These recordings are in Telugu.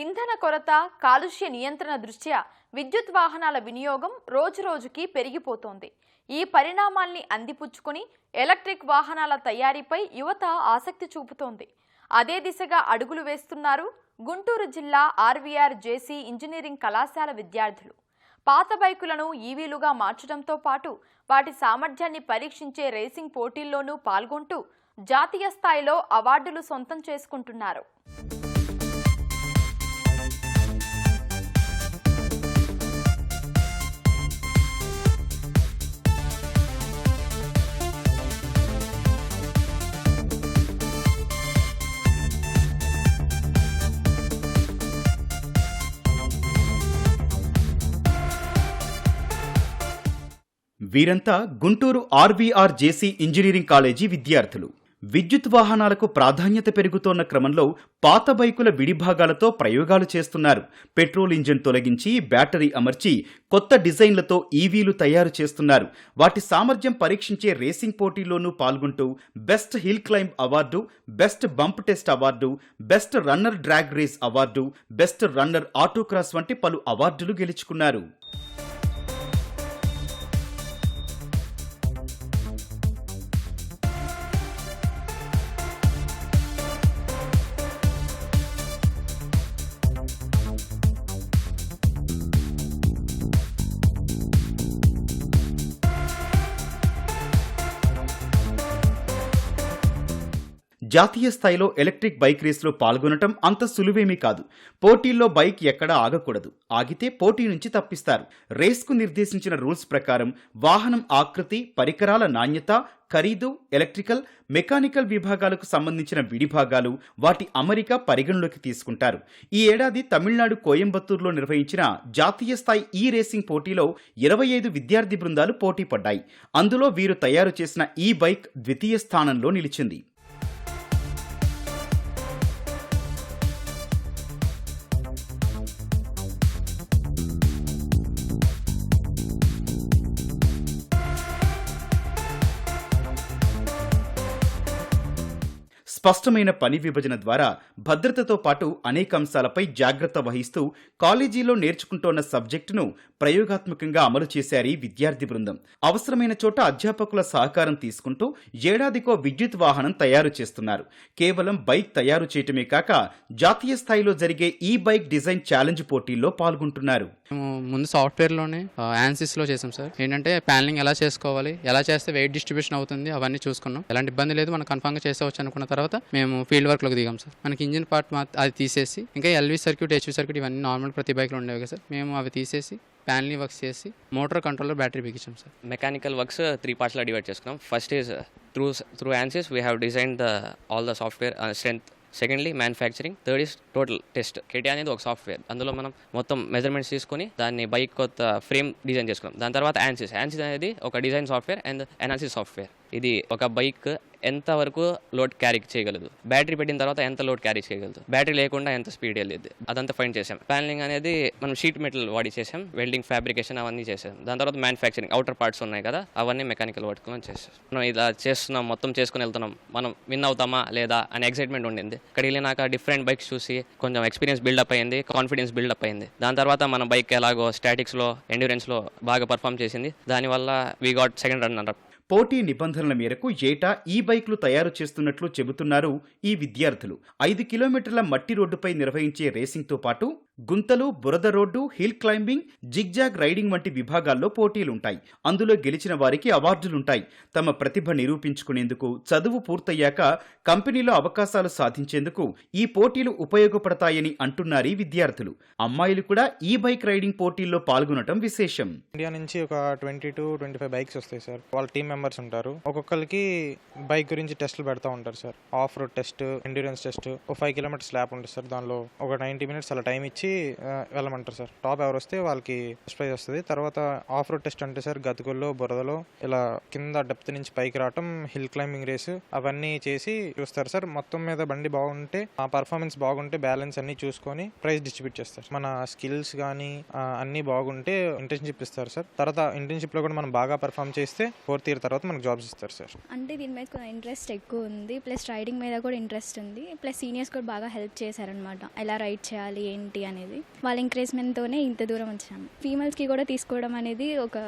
ఇంధన కొరత కాలుష్య నియంత్రణ దృష్ట్యా విద్యుత్ వాహనాల వినియోగం రోజురోజుకి పెరిగిపోతోంది. ఈ పరిణామాల్ని అందిపుచ్చుకొని ఎలక్ట్రిక్ వాహనాల తయారీపై యువత ఆసక్తి చూపుతోంది. అదే దిశగా అడుగులు వేస్తున్నారు గుంటూరు జిల్లా ఆర్వీఆర్ జేసీ ఇంజనీరింగ్ కళాశాల విద్యార్థులు. పాత బైకులను ఈవీలుగా మార్చడంతో పాటు వాటి సామర్థ్యాన్ని పరీక్షించే రేసింగ్ పోటీల్లోనూ పాల్గొంటూ జాతీయ స్థాయిలో అవార్డులు సొంతం చేసుకుంటున్నారు. వీరంతా Guntur RVR JC engineering college విద్యార్థులు. విద్యుత్ వాహనాలకు ప్రాధాన్యత పెరుగుతోన్న క్రమంలో పాత బైకుల విడిభాగాలతో ప్రయోగాలు చేస్తున్నారు. పెట్రోల్ ఇంజిన్ తొలగించి బ్యాటరీ అమర్చి కొత్త డిజైన్లతో ఈవీలు తయారు చేస్తున్నారు. వాటి సామర్థ్యం పరీక్షించే రేసింగ్ పోటీల్లోనూ పాల్గొంటూ best hill climb award best bump test award best runner drag race award best runner autocross వంటి పలు అవార్డులు గెలుచుకున్నారు. జాతీయ స్థాయిలో ఎలక్ట్రిక్ బైక్ రేసులో పాల్గొనటం అంత సులువేమీ కాదు. పోటీల్లో బైక్ ఎక్కడా ఆగకూడదు. ఆగితే పోటీ నుంచి తప్పిస్తారు. రేస్కు నిర్దేశించిన రూల్స్ ప్రకారం వాహనం ఆకృతి పరికరాల నాణ్యత ఖరీదు ఎలక్ట్రికల్ మెకానికల్ విభాగాలకు సంబంధించిన విడిభాగాలు వాటి అమరిక పరిగణలోకి తీసుకుంటారు. ఈ ఏడాది తమిళనాడు కోయంబత్తూరులో నిర్వహించిన జాతీయ స్థాయి ఈ రేసింగ్ పోటీలో ఇరవై ఐదు విద్యార్థి బృందాలు పోటీ పడ్డాయి. అందులో వీరు తయారు చేసిన ఈ బైక్ ద్వితీయ స్థానంలో నిలిచింది. స్పష్టమైన పని విభజన ద్వారా భద్రతతో పాటు అనేక అంశాలపై జాగ్రత్త వహిస్తూ కాలేజీలో నేర్చుకుంటోన్న సబ్జెక్టును ప్రయోగాత్మకంగా అమలు చేశారు ఈ విద్యార్థి బృందం. అవసరమైన చోట అధ్యాపకుల సహకారం తీసుకుంటూ ఏడాదికో విద్యుత్ వాహనం తయారు చేస్తున్నారు. కేవలం బైక్ తయారు చేయటమే కాక జాతీయ స్థాయిలో జరిగే ఈ బైక్ డిజైన్ ఛాలెంజ్ పోటీల్లో పాల్గొంటున్నారు. మేము ముందు సాఫ్ట్వేర్లోనే యాన్సిస్లో చేసాం సార్. ఏంటంటే ప్యానలింగ్ ఎలా చేసుకోవాలి ఎలా చేస్తే వెయిట్ డిస్ట్రిబ్యూషన్ అవుతుంది అవన్నీ చూసుకున్నాం. ఎలాంటి ఇబ్బంది లేదు మనం కన్ఫామ్గా చేసేవచ్చు అనుకున్న తర్వాత మేము ఫీల్డ్ వర్క్లోకి దిగాం సార్. మనకి ఇంజిన్ పార్ట్ అది తీసేసి ఇంకా ఎల్వి సర్క్యూట్ హెచ్వి సర్క్యూట్ ఇవన్నీ నార్మల్ ప్రతి బైక్లో ఉండేవి కదా సార్. మేము అవి తీసేసి ప్యానలింగ్ వర్క్స్ చేసి మోటార్ కంట్రోలర్ బ్యాటరీ బిగించాం సార్. మెకానికల్ వర్క్స్ త్రీ పార్ట్స్లో డివైడ్ చేసుకున్నాం. First is through through Ansys we have design the all the software strength secondly manufacturing third is total test KT అనేది ఒక సాఫ్ట్వేర్ అందులో మనం మొత్తం మెజర్మెంట్స్ తీసుకొని దాన్ని బైక్ కొత్త ఫ్రేమ్ డిజైన్ చేసుకున్నాం. దాని తర్వాత యాన్సిస్ యాన్సిస్ అనేది ఒక design software and analysis software ఇది ఒక బైక్ ఎంత వరకు లోడ్ క్యారీ చేయగలదు? బ్యాటరీ పెట్టిన తర్వాత ఎంత లోడ్ క్యారీ చేయగలదు? బ్యాటరీ లేకుండా ఎంత స్పీడ్ వెళ్ళేది? అదంతా ఫైండ్ చేసాం ప్యానలింగ్ అనేది మనం షీట్ మెటల్ వాడి చేసాం వెల్డింగ్ ఫ్యాబ్రికేషన్ అవన్నీ చేసాం దాని తర్వాత మ్యానుఫ్యాక్చరింగ్ అవుటర్ పార్ట్స్ ఉన్నాయి కదా అవన్నీ మెకానికల్ వర్క్లో చేసాం మనం ఇలా చేస్తున్నాం మొత్తం చేసుకుని వెళ్తున్నాం మనం విన్ అవుతామా లేదా అనే ఎక్సైట్మెంట్ ఉండింది. ఇక్కడ వెళ్ళినాక డిఫరెంట్ బైక్స్ చూసి కొంచెం ఎక్స్పీరియన్స్ బిల్డప్ అయింది కాన్ఫిడెన్స్ బిల్డప్ అయింది. దాని తర్వాత మన బైక్ ఎలాగో స్టాటిక్స్లో ఎండ్యూరెన్స్లో బాగా పర్ఫామ్ చేసింది. దానివల్ల we got second run runner పోటీ నిబంధనల మేరకు ఏటా ఈ బైక్లు తయారు చేస్తున్నట్లు చెబుతున్నారు ఈ విద్యార్థులు. ఐదు కిలోమీటర్ల మట్టి రోడ్డుపై నిర్వహించే రేసింగ్తో పాటు గుంతలు బురద road hill climbing zigzag riding వంటి విభాగాల్లో పోటీలుంటాయి. అందులో గెలిచిన వారికి అవార్డులుంటాయి. తమ ప్రతిభ నిరూపించుకునేందుకు చదువు పూర్తయ్యాక కంపెనీలో అవకాశాలు సాధించేందుకు ఈ పోటీలు ఉపయోగపడతాయని అంటున్నారు ఈ విద్యార్థులు. అమ్మాయిలు కూడా ఈ బైక్ రైడింగ్ పోటీల్లో పాల్గొనటం విశేషం. ఇండియా నుంచి ఒక twenty to twenty five bikes వస్తాయి సార్. వాళ్ళ టీం మెంబర్స్ ఉంటారు. ఒక్కొక్కరికి బైక్ గురించి టెస్ట్లు పెడతా ఉంటారు sir. Off road test endurance test ఒక ఫైవ్ కిలోమీటర్స్ ల్యాప్ ఉంటుంది సార్. దానిలో ఒక నైంటీ మినిట్స్ అలా టైం ఇచ్చి ఇచ్చి వెళ్ళమంటారు సార్. టాప్ ఎవరు వస్తే వాళ్ళకి ఫస్ట్ ప్రైజ్ వస్తుంది. తర్వాత ఆఫ్ రోడ్ టెస్ట్ అంటే సార్ గతుకుల్లో బురదలో ఇలా కింద డెప్త్ నుంచి పైకి రావటం హిల్ క్లైంబింగ్ రేస్ అవన్నీ చేసి చూస్తారు సార్. మొత్తం మీద బండి బాగుంటే ఆ పర్ఫార్మెన్స్ బాగుంటే బ్యాలెన్స్ అన్ని చూసుకొని ప్రైజ్ డిస్ట్రిబ్యూట్ చేస్తారు. మన స్కిల్స్ కానీ అన్ని బాగుంటే ఇంటర్న్షిప్ ఇస్తారు సార్. తర్వాత ఇంటర్న్షిప్లో కూడా మనం బాగా పర్ఫామ్ చేస్తే ఫోర్త్ ఇయర్ తర్వాత మనకు జాబ్స్ ఇస్తారు సార్. అంటే దీని మీద ఇంట్రెస్ట్ ఎక్కువ ఉంది. ప్లస్ రైడింగ్ మీద కూడా ఇంట్రెస్ట్ ఉంది. ప్లస్ సీనియర్స్ కూడా బాగా హెల్ప్ చేశారనమాట ఎలా రైడ్ చేయాలి ఏంటి అని అనేది. వాళ్ళ ఎంకరేజ్మెంట్తోనే ఇంత దూరం వచ్చాము ఫీమేల్స్కి కూడా తీసుకోవడం అనేది ఒక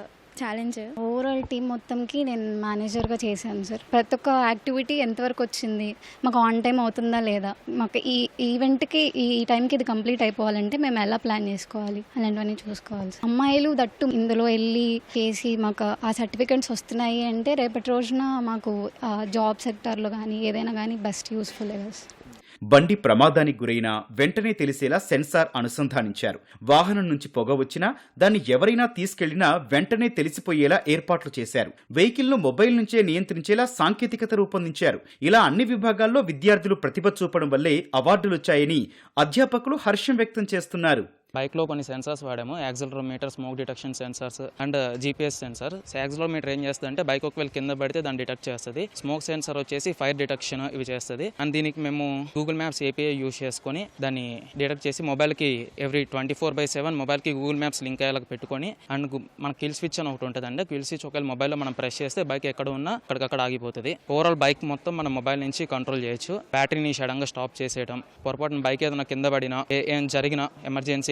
ఛాలెంజ్ ఓవరాల్ టీం మొత్తంకి నేను మేనేజర్గా చేశాను సార్ ప్రతి ఒక్క యాక్టివిటీ ఎంతవరకు వచ్చింది మాకు ఆన్ టైం అవుతుందా లేదా మాకు ఈ ఈవెంట్కి ఈ టైంకి ఇది కంప్లీట్ అయిపోవాలంటే మేము ఎలా ప్లాన్ చేసుకోవాలి అలాంటివన్నీ చూసుకోవాలి సార్. అమ్మాయిలు దట్టు ఇందులో వెళ్ళి చేసి మాకు ఆ సర్టిఫికెట్స్ వస్తున్నాయి అంటే రేపటి రోజున మాకు జాబ్ సెక్టార్లో కానీ ఏదైనా కానీ బెస్ట్ యూస్ఫుల్ కదా సార్ బండి ప్రమాదానికి గురైనా వెంటనే తెలిసేలా సెన్సార్ అనుసంధానించారు. వాహనం నుంచి పొగ వచ్చినా దాన్ని ఎవరైనా తీసుకెళ్ళినా వెంటనే తెలిసిపోయేలా ఏర్పాట్లు చేశారు. వెహికల్ను మొబైల్ నుంచే నియంత్రించేలా సాంకేతికత రూపొందించారు. ఇలా అన్ని విభాగాల్లో విద్యార్థులు ప్రతిభ చూపడం వల్లే అవార్డులొచ్చాయని అధ్యాపకులు హర్షం వ్యక్తం చేస్తున్నారు. బైక్లో కొన్ని సెన్సార్స్ వాడాము. Accelerometer smoke detection sensors and GPS sensor accelerometer ఏం చేస్తుంది అంటే బైక్ ఒకవేళ కింద పడితే దాన్ని డిటెక్ట్ చేస్తుంది. స్మోక్ సెన్సార్ వచ్చేసి ఫైర్ డిటెక్షన్ ఇవి చేస్తుంది. అండ్ దీనికి మేము గూగుల్ మ్యాప్స్ ఏపీఐ యూస్ చేసుకొని దాన్ని డిటెక్ట్ చేసి మొబైల్కి every twenty four by seven మొబైల్కి గూగుల్ మ్యాప్స్ లింక్ అయ్యేలాగా పెట్టుకొని అండ్ మన కిల్ స్విచ్ అని ఒకటి ఉంటుంది అండి కిల్ స్విచ్ ఒకవేళ మొబైల్లో మనం ప్రెస్ చేస్తే బైక్ ఎక్కడ ఉన్నా అక్కడికక్కడ ఆగిపోతుంది. ఓవరాల్ బైక్ మొత్తం మనం మొబైల్ నుంచి కంట్రోల్ చేయొచ్చు. బ్యాటరీని సడన్గా స్టాప్ చేసేయడం పొరపాటున బైక్ ఏదైనా కింద పడినా ఏ- ఏం జరిగినా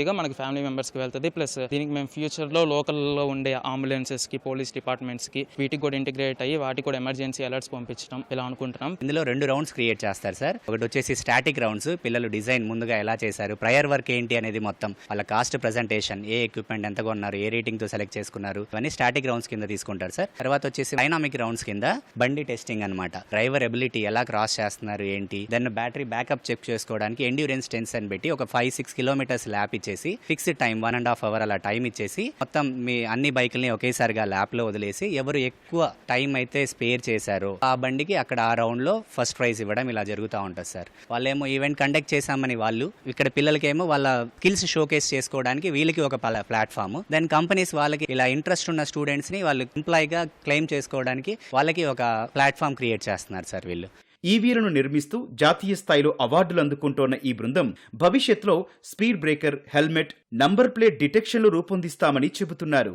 ఈజీగా మనకి ఫ్యామిలీ మెంబర్స్కి వెళ్తుంది. ప్లస్ దీనికి మేము ఫ్యూచర్లో లోకల్లో ఉండే అంబులెన్సెస్కి పోలీస్ డిపార్ట్మెంట్స్కి వీటికి కూడా ఇంటిగ్రేట్ అయ్యి వాటికి కూడా ఎమర్జెన్సీ అలర్ట్స్ పంపించడం ఇలా అనుకుంటున్నాం. ఇందులో రెండు రౌండ్స్ క్రియేట్ చేస్తారు సార్. ఒకటి వచ్చేసి స్టాటిక్ రౌండ్స్. పిల్లలు డిజైన్ ముందుగా ఎలా చేశారు? ప్రయర్ వర్క్ ఏంటి అనేది మొత్తం. వాళ్ళ కాస్ట్ ప్రెజెంటేషన్ ఏ ఎక్విప్మెంట్ ఎంత కొన్నారు ఏ రేటింగ్తో సెలెక్ట్ చేసుకున్నారు ఇవన్నీ స్టాటిక్ రౌండ్స్ కింద తీసుకుంటారు సార్. తర్వాత వచ్చేసి డైనామిక్ రౌండ్స్ కింద బండి టెస్టింగ్ అన్నమాట. డ్రైవర్ ఎబిలిటీ ఎలా క్రాస్ చేస్తున్నారు ఏంటి? దాన్ని బ్యాటరీ బ్యాకప్ చెక్ చేసుకోవడానికి ఎండ్యూరెన్స్ టెన్స్ అని పెట్టి ఒక ఫైవ్ సిక్స్ కిలోమీటర్స్ ల్యాప్ ఇచ్చేసి fixed time one and half hour అలా టైం ఇచ్చేసి మొత్తం మీ అన్ని బైకుల్ని ఒకేసారిగా ల్యాప్లో వదిలేసి ఎవరు ఎక్కువ టైం అయితే స్పేర్ చేశారో ఆ బండికి అక్కడ ఆ రౌండ్లో ఫస్ట్ ప్రైజ్ ఇవ్వడం ఇలా జరుగుతూ ఉంటుంది సార్. వాళ్ళేమో ఈవెంట్ కండక్ట్ చేశామని వాళ్ళు ఇక్కడ పిల్లలకేమో వాళ్ళ స్కిల్స్ షోకేస్ చేసుకోవడానికి వీళ్ళకి ఒక ప్లాట్ఫామ్ దెన్ కంపెనీస్ వాళ్ళకి ఇలా ఇంట్రెస్ట్ ఉన్న స్టూడెంట్స్ని వాళ్ళు ఎంప్లాయ్గా క్లెయిమ్ చేసుకోవడానికి వాళ్ళకి ఒక ప్లాట్ఫామ్ క్రియేట్ చేస్తున్నారు సార్ వీళ్ళు. ఈవీలను నిర్మిస్తూ జాతీయ స్థాయిలో అవార్డులు అందుకుంటోన్న ఈ బృందం భవిష్యత్తులో speed breaker helmet number plate డిటెక్షన్లు రూపొందిస్తామని చెబుతున్నారు.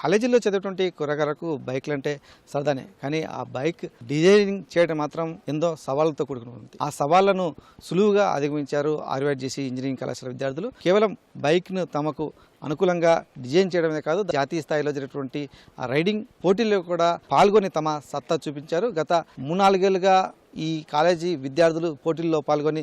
కాలేజీలో చదివేటువంటి కురగారకు బైక్లు అంటే సరదానే కానీ ఆ బైక్ డిజైనింగ్ చేయడం మాత్రం ఎంతో సవాళ్ళతో కూడుకుని ఉంది ఆ సవాళ్ళను సులువుగా అధిగమించారు ఆర్వైడ్ చేసి ఇంజనీరింగ్ కళాశాల విద్యార్థులు. కేవలం బైక్ను తమకు అనుకూలంగా డిజైన్ చేయడమే కాదు జాతీయ స్థాయిలో జరిగినటువంటి ఆ రైడింగ్ పోటీల్లో కూడా పాల్గొని తమ సత్తా చూపించారు. గత మూడు నాలుగేళ్ళుగా ఈ కాలేజీ విద్యార్థులు పోటీల్లో పాల్గొని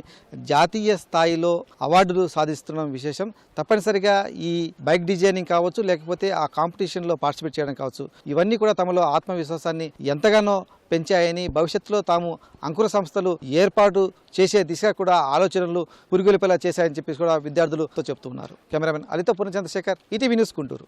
జాతీయ స్థాయిలో అవార్డులు సాధిస్తున్న విశేషం. తప్పనిసరిగా ఈ బైక్ డిజైనింగ్ కావచ్చు లేకపోతే ఆ కాంపిటీషన్లో పార్టిసిపేట్ చేయడం కావచ్చు ఇవన్నీ కూడా తమలో ఆత్మవిశ్వాసాన్ని ఎంతగానో పెంచాయని భవిష్యత్తులో తాము అంకుర సంస్థలు ఏర్పాటు చేసే దిశగా కూడా ఆలోచనలు పురిగొలిపేలా చేశాయని చెప్పేసి కూడా విద్యార్థులతో చెప్తున్నారు. Cameraman Alitha Purna Chandrasekhar ETV news Guntur.